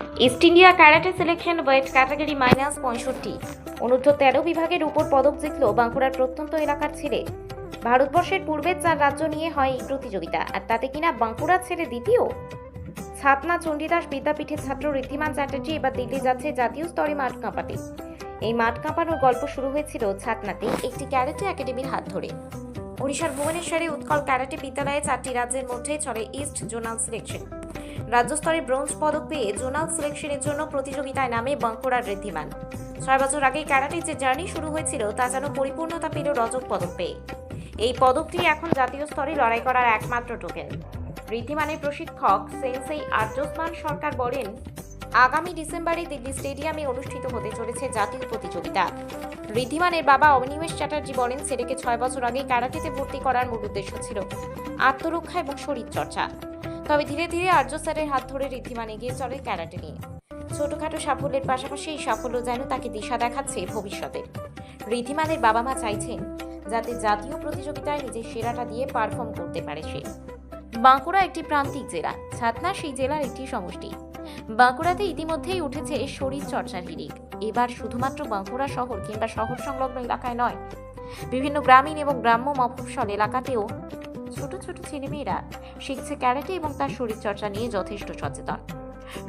East India karate selection weight category minus পঁয়ষট্টি। অনূর্ধ্ব তেরো বিভাগের উপর পদক জিতল বাঁকুড়ার প্রত্যন্ত এলাকার ছেলে। ভারতবর্ষের পূর্বের চার রাজ্য নিয়ে হয় এই প্রতিযোগিতা, আর তাতে কিনা বাঁকুড়া ছেড়ে দ্বিতীয়? ছাতনা চণ্ডীদাস বিদ্যাপীঠের ছাত্র ঋদ্ধিমান চ্যাটার্জি এবার দিল্লি যাচ্ছে জাতীয় স্তরে মাঠ কাঁপাতে। এই মাঠ কাঁপানোর গল্প শুরু হয়েছিল ছাতনাতে একটি ক্যারাটে একাডেমির হাত ধরে। ওড়িশার ভুবনেশ্বরে উৎকল ক্যারাটে বিদ্যালয়ে চারটি রাজ্যের মধ্যে চলে ইস্ট জোনাল সিলেকশন। রাজ্য স্তরে ব্রোঞ্জ পদক পেয়ে জোনাল সিলেকশনের জন্য প্রতিযোগিতায় নামে বাঁকুড়ার ঋদ্ধিমান। ছয় বছর আগে ক্যারাটে যে জার্নি শুরু হয়েছিল, তা যেন পরিপূর্ণতা পেল রজত পদক পেয়ে। এই পদকটি এখন জাতীয় স্তরে লড়াই করার একমাত্র টোকেন। ঋদ্ধিমানের প্রশিক্ষক সেন্সেই আর্যস্মান সরকার বলেন, আগামী ডিসেম্বরে দিল্লি স্টেডিয়ামে অনুষ্ঠিত হতে চলেছে জাতীয় প্রতিযোগিতা। ঋদ্ধিমানের বাবা অনিমেষ চ্যাটার্জি বলেন ছেলেকে ছয় বছর আগে ক্যারাটেতে ভর্তি করার মূল উদ্দেশ্য ছিল আত্মরক্ষা এবং শরীরচর্চা। তবে ধীরে ধীরে আর্য স্যারের হাত ধরে ঋদ্ধিমান এগিয়ে চলে ক্যারাটে নিয়ে। ছোটখাটো সাফল্যের পাশাপাশি এই সাফল্য যেন তাকে দিশা দেখাচ্ছে ভবিষ্যতের ঋদ্ধিমানের বাবা মা চাইছেন যাতে জাতীয় প্রতিযোগিতায় নিজের সেরাটা দিয়ে পারফর্ম করতে পারে সে। বাঁকুড়া একটি প্রান্তিক জেলা, ছাতনা সেই জেলার একটি সমষ্টি। বাঁকুড়াতে ইতিমধ্যেই উঠেছে শরীর চর্চার হিড়িক। এবার শুধুমাত্র বাঁকুড়া শহর কিংবা শহর সংলগ্ন এলাকায় নয়, বিভিন্ন গ্রামীণ এবং গ্রাম্য মফস্বল এলাকাতেও ছোট ছোট ছেলেমেয়েরা শিখছে ক্যারাটে এবং তার শরীরচর্চা নিয়ে যথেষ্ট সচেতন।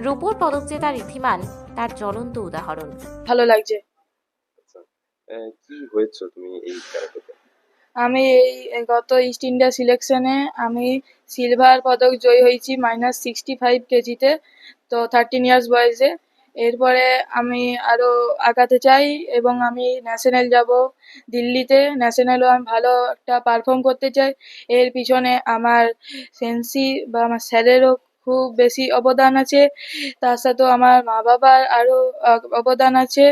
রূপোর পদক জেতা ঋদ্ধিমান তার জ্বলন্ত উদাহরণ। ভালো লাগছে। আচ্ছা কি হয়েছো তুমি এই ক্যারাটেতে? আমি এই গত ইস্ট ইন্ডিয়া সিলেকশনে আমি সিলভার পদক জয়ী হয়েছি মাইনাস সিক্সটি ফাইভ কেজিতে তো থার্টিন ইয়ার্স বয়সে। এরপরে আমি আরও আগাতে চাই এবং আমি ন্যাশনাল যাব দিল্লিতে। ন্যাশনালও আমি ভালো একটা পারফর্ম করতে চাই। এর পিছনে আমার সেন্সি বা আমার স্যারেরও খুব বেশি অবদান আছে। তার সাথেও আমার মা বাবার আহ, অবদান আছে।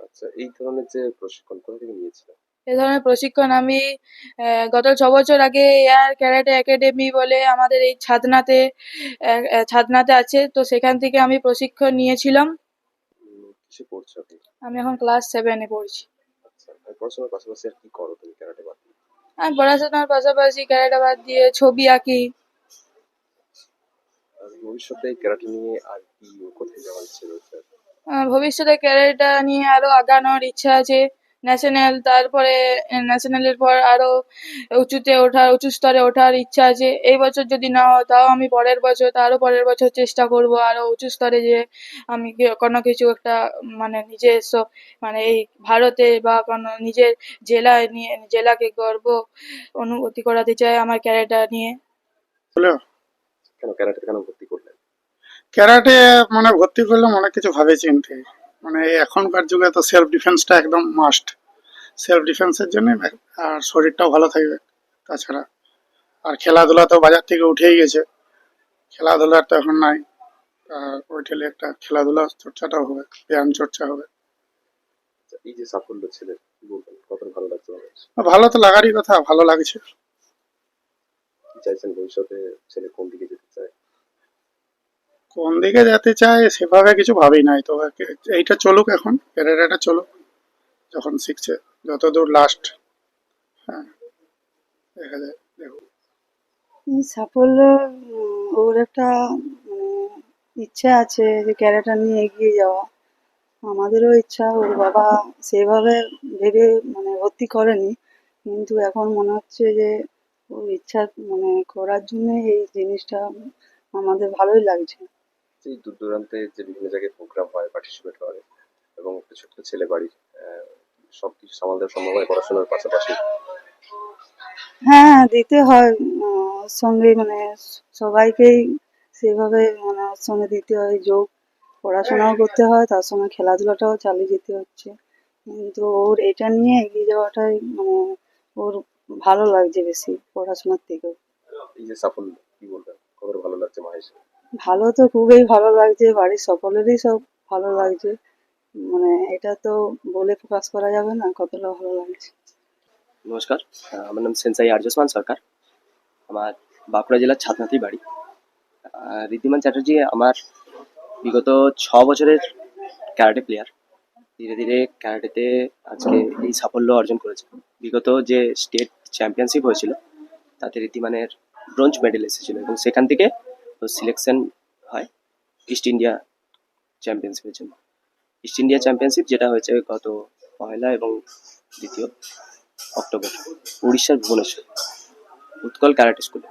আচ্ছা এই ধরনের যে প্রশিক্ষণ কোথা থেকে নিয়েছিলে এ ধরনের প্রশিক্ষণ আমি গত ছ বছর আগে এয়ার ক্যারাটে একাডেমি বলে আমাদের এই ছাদনাতে ছাদনাতে আছে তো সেখান থেকে আমি প্রশিক্ষণ নিয়েছিলাম। আমি এখন ক্লাস সেভেনে পড়ছি। আচ্ছা পড়াশোনার পাশাপাশি আর কি করো তুমি? ক্যারাটে বাদ দিয়ে? আমি পড়াশোনার পাশাপাশি ক্যারাটে বাদ দিয়ে ছবি আঁকি। ভবিষ্যতে ক্যারাটে নিয়ে আর কি কোথায় যাওয়ার ইচ্ছে রয়েছে? ভবিষ্যতে ক্যারাটেটা নিয়ে আরও আগানোর ইচ্ছা আছে। ন্যাশনাল তারপরে ন্যাশনালের পর আরও উঁচুতে ওঠার উঁচু স্তরে ওঠার ইচ্ছা আছে। এই বছর যদি না হয় তাও আমি পরের বছর তারও পরের বছর চেষ্টা করব আরও উঁচু স্তরে যে আমি কোনো কিছু একটা মানে নিজস্ব মানে এই ভারতে বা কোনো নিজের জেলায় নিয়ে জেলাকে গর্ব অনুভূতি করাতে চাই আমার ক্যারেক্টার নিয়ে। হ্যালো। কেন ক্যারাটে কেন ভর্তি করলে ক্যারাটে মানে ভর্তি করলাম অনেক কিছু ভাবে চিনতে। মানে এখনকার যুগে তো সেলফ ডিফেন্সটা একদম মাস্ট সেলফ ডিফেন্সের জন্য আর শরীরটাও ভালো থাকবে তাছাড়া। আর খেলাধুলা তো বাজার থেকে উঠেই গেছে। খেলাধুলার তো এখন নাই আর ওই ঠেলে একটা খেলাধুলা চর্চাটাও হবে ব্যায়াম চর্চা হবে। এই যে সাফল্য ছেলে কি বলবেন? কতটা ভালো লাগছে ভালো তো লাগারই কথা ভালো লাগছে। চাইছেন ভবিষ্যতে? ছেলে কোন দিকে কোন দিকে যেতে চায় সেভাবে কিছু ভাবি নাই। তো এইটা চলুক এখন, ক্যারিয়ারটা চলুক, যখন শিখছে, যতদূর লাস্ট হ্যাঁ দেখা যায় দেখো সাফল্য ওর একটা ইচ্ছা আছে যে ক্যারাটা নিয়ে এগিয়ে যাওয়া। আমাদেরও ইচ্ছা, ওর বাবা সেভাবে ভেবে মানে ভর্তি করেনি। কিন্তু এখন মনে হচ্ছে যে, ওর ইচ্ছা মানে করার জন্য এই জিনিসটা আমাদের ভালোই লাগছে। যে দূর দূরান্তে যে বিভিন্ন জায়গায় প্রোগ্রাম হয় পার্টিসিপেট করে এবং একটা ছোট্ট ছেলে বাড়ির সব কিছু সামাল দেওয়া সম্ভব হয় পড়াশোনার পাশাপাশি। হ্যাঁ দিতে হয় সঙ্গে মানে সবাইকেই সেভাবে মানে সঙ্গে দিতে হয় যোগ পড়াশোনাও করতে হয় তার সঙ্গে খেলাধুলাটাও চালিয়ে যেতে হচ্ছে। কিন্তু ওর এটা নিয়ে এগিয়ে যাওয়াটাই মানে ওর ভালো লাগছে বেশি পড়াশোনার থেকেও। এই যে সাফল্য কি বলবেন? কতটা ভালো লাগছে মাহেশ? ভালো তো খুবই ভালো লাগছে বাড়ির সকলেরই সব ভালো লাগছে। মানে এটা তো বলে প্রকাশ করা যাবে না কতটা ভালো লাগছে। নমস্কার আমার নাম সেন্সাই আর্যস্মান সরকার। আমার বাঁকুড়া জেলার ছাতনাতেই বাড়ি। আহ, ঋদ্ধিমান চ্যাটার্জি আমার বিগত ছ বছরের ক্যারাটে প্লেয়ার। ধীরে ধীরে ক্যারাটেতে আজকে এই সাফল্য অর্জন করেছে। বিগত যে স্টেট চ্যাম্পিয়নশিপ হয়েছিল তাতে ঋদ্ধিমানের ব্রোঞ্জ মেডেল এসেছিল এবং সেখান থেকে সিলেকশন হয় ইস্ট ইন্ডিয়া চ্যাম্পিয়নশিপের জন্য। ইস্ট ইন্ডিয়া চ্যাম্পিয়নশিপ যেটা হয়েছে গত পয়লা এবং দ্বিতীয় অক্টোবর, উড়িষ্যার ভুবনেশ্বর, উৎকল ক্যারাটে স্কুলে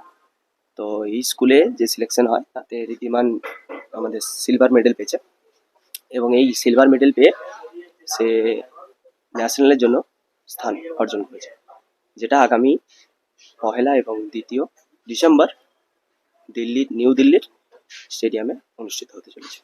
তো এই স্কুলে যে সিলেকশন হয়, তাতে রীতিমান আমাদের সিলভার মেডেল পেয়েছে এবং এই সিলভার মেডেল পেয়ে সে ন্যাশনালের জন্য স্থান অর্জন করেছে, যেটা আগামী পহেলা এবং দ্বিতীয় ডিসেম্বর দিল্লির নিউ দিল্লির স্টেডিয়ামে অনুষ্ঠিত হতে চলেছে।